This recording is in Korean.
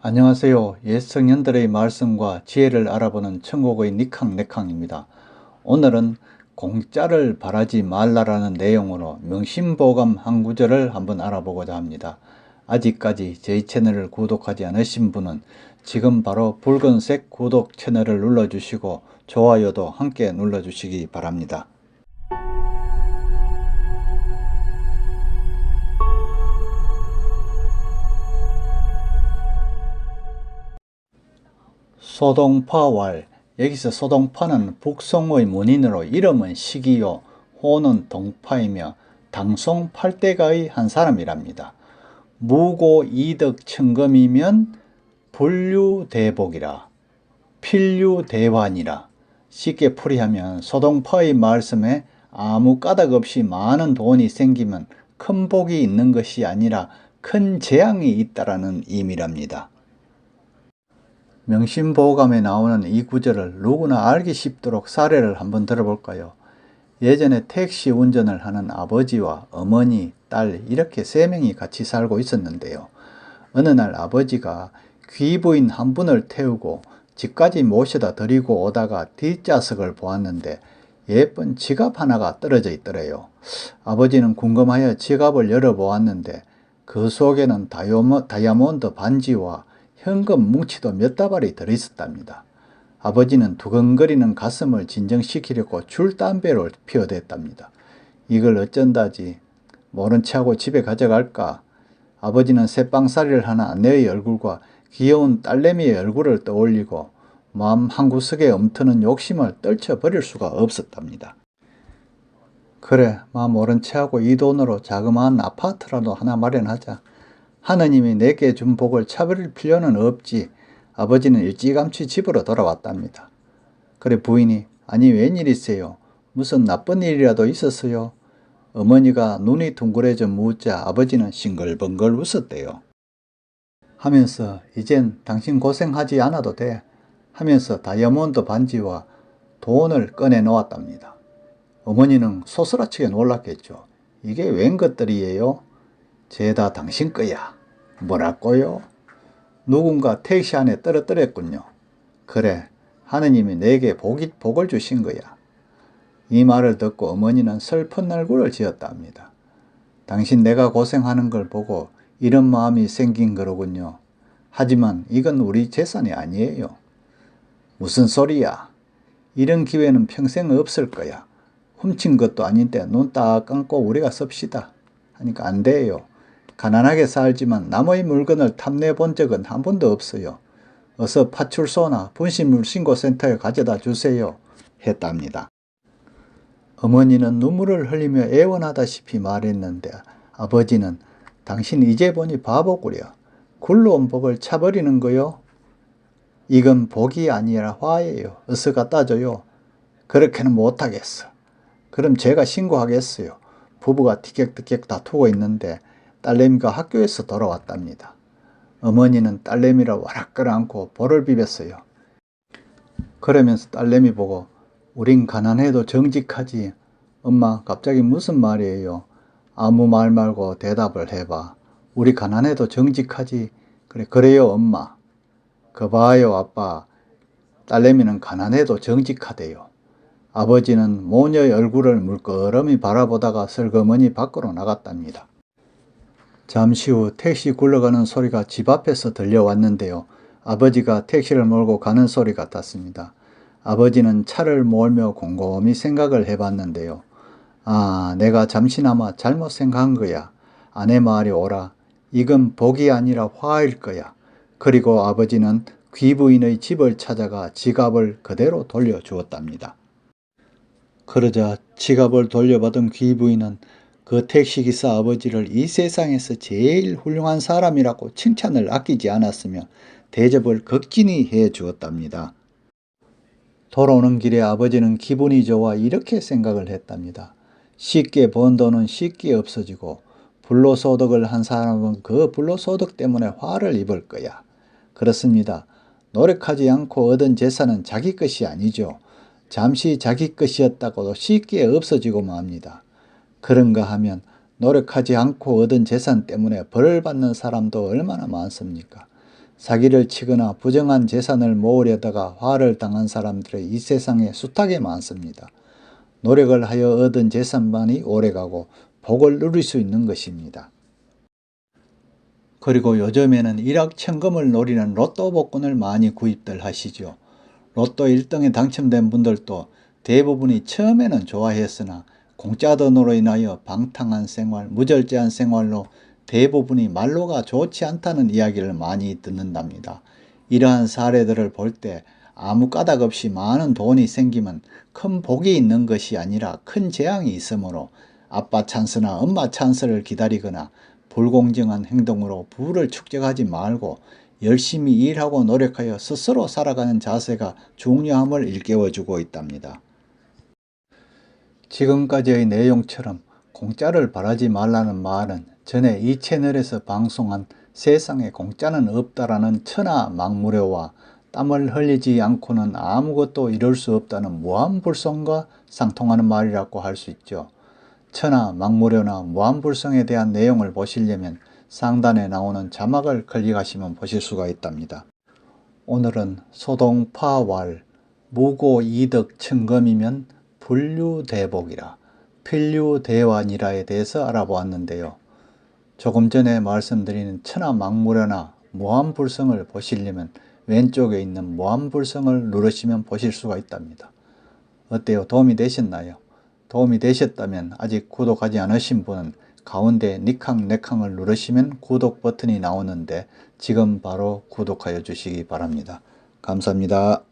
안녕하세요. 예성년들의 말씀과 지혜를 알아보는 천국의 니캉네캉입니다. 오늘은 공짜를 바라지 말라라는 내용으로 명심보감 한 구절을 한번 알아보고자 합니다. 아직까지 저희 채널을 구독하지 않으신 분은 지금 바로 붉은색 구독 채널을 눌러주시고 좋아요도 함께 눌러주시기 바랍니다. 소동파왈 여기서 소동파는 북송의 문인으로 이름은 시기요 호는 동파이며 당송 팔대가의 한 사람이랍니다. 무고 이득 청금이면 분류대복이라 필류대환이라 쉽게 풀이하면 소동파의 말씀에 아무 까닭 없이 많은 돈이 생기면 큰 복이 있는 것이 아니라 큰 재앙이 있다라는 의미랍니다. 명심보감에 나오는 이 구절을 누구나 알기 쉽도록 사례를 한번 들어볼까요? 예전에 택시 운전을 하는 아버지와 어머니, 딸 이렇게 세 명이 같이 살고 있었는데요. 어느 날 아버지가 귀부인 한 분을 태우고 집까지 모셔다 드리고 오다가 뒷좌석을 보았는데 예쁜 지갑 하나가 떨어져 있더래요. 아버지는 궁금하여 지갑을 열어보았는데 그 속에는 다이아몬드 반지와 현금 뭉치도 몇 다발이 들어있었답니다. 아버지는 두근거리는 가슴을 진정시키려고 줄담배를 피워댔답니다. 이걸 어쩐다지 모른 체하고 집에 가져갈까? 아버지는 새빵살이를 하는 아내의 얼굴과 귀여운 딸내미의 얼굴을 떠올리고 마음 한구석에 엄트는 욕심을 떨쳐버릴 수가 없었답니다. 그래, 마음 모른 체하고 이 돈으로 자그마한 아파트라도 하나 마련하자. 하느님이 내게 준 복을 차버릴 필요는 없지. 아버지는 일찌감치 집으로 돌아왔답니다. 그래 부인이 아니 웬일이세요? 무슨 나쁜 일이라도 있었어요? 어머니가 눈이 둥그레져 묻자 아버지는 싱글벙글 웃었대요. 하면서 이젠 당신 고생하지 않아도 돼 하면서 다이아몬드 반지와 돈을 꺼내 놓았답니다. 어머니는 소스라치게 놀랐겠죠. 이게 웬 것들이에요? 죄다 당신 거야. 뭐라고요? 누군가 택시 안에 떨어뜨렸군요. 그래, 하느님이 내게 복이, 복을 주신 거야. 이 말을 듣고 어머니는 슬픈 얼굴을 지었답니다. 당신 내가 고생하는 걸 보고 이런 마음이 생긴 거로군요. 하지만 이건 우리 재산이 아니에요. 무슨 소리야? 이런 기회는 평생 없을 거야. 훔친 것도 아닌데 눈 딱 감고 우리가 씁시다. 하니까 안 돼요. 가난하게 살지만 남의 물건을 탐내 본 적은 한 번도 없어요. 어서 파출소나 분실물 신고센터에 가져다 주세요. 했답니다. 어머니는 눈물을 흘리며 애원하다시피 말했는데 아버지는 당신 이제 보니 바보구려. 굴러온 복을 차버리는 거요? 이건 복이 아니라 화예요. 어서 갖다 줘요. 그렇게는 못하겠어. 그럼 제가 신고하겠어요. 부부가 티격태격 다투고 있는데 딸내미가 학교에서 돌아왔답니다. 어머니는 딸내미를 와락 끌어안고 볼을 비볐어요. 그러면서 딸내미 보고 우린 가난해도 정직하지. 엄마 갑자기 무슨 말이에요? 아무 말 말고 대답을 해봐. 우리 가난해도 정직하지. 그래 그래요 엄마. 그 봐요 아빠. 딸내미는 가난해도 정직하대요. 아버지는 모녀의 얼굴을 물끄러미 바라보다가 슬그머니 밖으로 나갔답니다. 잠시 후 택시 굴러가는 소리가 집 앞에서 들려왔는데요. 아버지가 택시를 몰고 가는 소리 같았습니다. 아버지는 차를 몰며 곰곰이 생각을 해봤는데요. 아, 내가 잠시나마 잘못 생각한 거야. 아내 말이 오라. 이건 복이 아니라 화일 거야. 그리고 아버지는 귀부인의 집을 찾아가 지갑을 그대로 돌려주었답니다. 그러자 지갑을 돌려받은 귀부인은 그 택시기사 아버지를 이 세상에서 제일 훌륭한 사람이라고 칭찬을 아끼지 않았으며 대접을 극진히 해 주었답니다. 돌아오는 길에 아버지는 기분이 좋아 이렇게 생각을 했답니다. 쉽게 번 돈은 쉽게 없어지고 불로소득을 한 사람은 그 불로소득 때문에 화를 입을 거야. 그렇습니다. 노력하지 않고 얻은 재산은 자기 것이 아니죠. 잠시 자기 것이었다고도 쉽게 없어지고 맙니다. 그런가 하면 노력하지 않고 얻은 재산 때문에 벌을 받는 사람도 얼마나 많습니까? 사기를 치거나 부정한 재산을 모으려다가 화를 당한 사람들이 이 세상에 숱하게 많습니다. 노력을 하여 얻은 재산만이 오래가고 복을 누릴 수 있는 것입니다. 그리고 요즘에는 일확천금을 노리는 로또 복권을 많이 구입들 하시죠. 로또 1등에 당첨된 분들도 대부분이 처음에는 좋아했으나 공짜 돈으로 인하여 방탕한 생활, 무절제한 생활로 대부분이 말로가 좋지 않다는 이야기를 많이 듣는답니다. 이러한 사례들을 볼 때 아무 까닭 없이 많은 돈이 생기면 큰 복이 있는 것이 아니라 큰 재앙이 있으므로 아빠 찬스나 엄마 찬스를 기다리거나 불공정한 행동으로 부를 축적하지 말고 열심히 일하고 노력하여 스스로 살아가는 자세가 중요함을 일깨워주고 있답니다. 지금까지의 내용처럼 공짜를 바라지 말라는 말은 전에 이 채널에서 방송한 세상에 공짜는 없다라는 천하 망무료와 땀을 흘리지 않고는 아무것도 이룰 수 없다는 무한불성과 상통하는 말이라고 할 수 있죠. 천하 망무료나 무한불성에 대한 내용을 보시려면 상단에 나오는 자막을 클릭하시면 보실 수가 있답니다. 오늘은 소동파왈 무고이득 천금이면 분류대복이라 필류대환이라에 대해서 알아보았는데요. 조금 전에 말씀드린 천하망무려나 무한불성을 보시려면 왼쪽에 있는 무한불성을 누르시면 보실 수가 있답니다. 어때요? 도움이 되셨나요? 도움이 되셨다면 아직 구독하지 않으신 분은 가운데 니캉 네캉을 누르시면 구독 버튼이 나오는데 지금 바로 구독하여 주시기 바랍니다. 감사합니다.